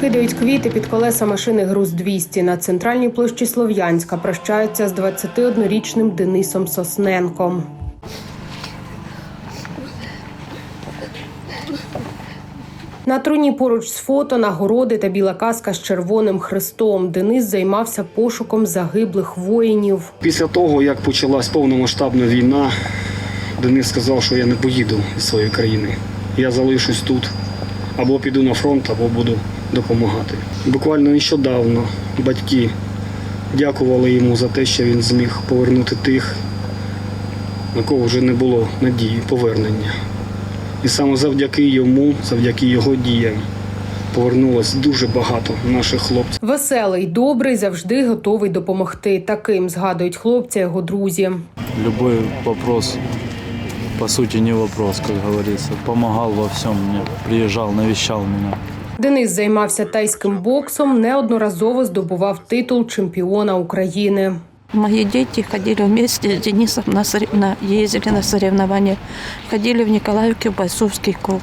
кидають квіти під колеса машини груз 200 на центральній площі Слов'янська. Прощаються з 21-річним Денисом Сосненком. На труні поруч з фото нагороди та біла каска з червоним хрестом. Денис займався пошуком загиблих воїнів. Після того, як почалась повномасштабна війна, Денис сказав, що я не поїду з своєї країни. Я залишусь тут. Або піду на фронт, або буду допомагати. Буквально нещодавно батьки дякували йому за те, що він зміг повернути тих, на кого вже не було надії повернення. І саме завдяки йому, завдяки його діям, повернулось дуже багато наших хлопців. Веселий, добрий, завжди готовий допомогти. Таким згадують хлопця його друзі. Любой вопрос, по сути, не вопрос, как говорится. Помогал во всем мне, приезжал, навещал меня. Денис займався тайським боксом, неодноразово здобував титул чемпіона України. Мои дети ходили вместе с Денисом, на, сорев- на- ездили на соревнования, ходили в Николаевке в бойцовский клуб.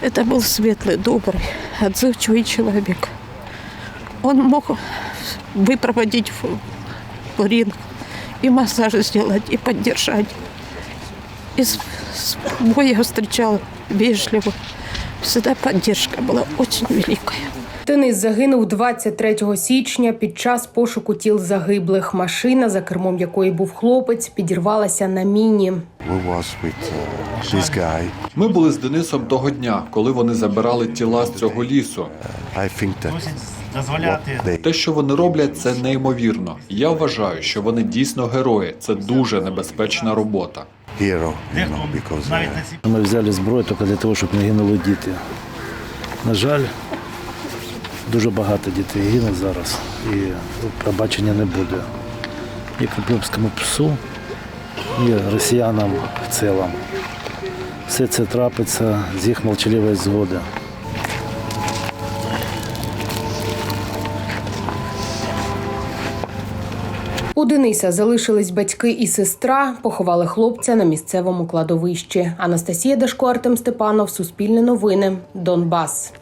Это был светлый, добрый, отзывчивый человек. Он мог выпроводить в, в ринг и массаж сделать, и поддержать. И с, с боя встречал вежливо. Всегда поддержка была очень великая. Денис загинув 23 січня під час пошуку тіл загиблих. Машина, за кермом якої був хлопець, підірвалася на міні. Uh. Ми були з Денисом того дня, коли вони забирали тіла з цього лісу. They Те, що вони роблять, це неймовірно. Я вважаю, що вони дійсно герої. Це дуже небезпечна робота. Hero, you know, because uh, Ми взяли зброю тільки для того, щоб не гинули діти. На жаль, дуже багато дітей гине зараз і пробачення не буде. І Кремлівському псу, і росіянам в цілому. Все це трапиться з їх молчаливої згоди. У Дениса залишились батьки і сестра. Поховали хлопця на місцевому кладовищі. Анастасія Дашко, Артем Степанов, Суспільне новини, Донбас.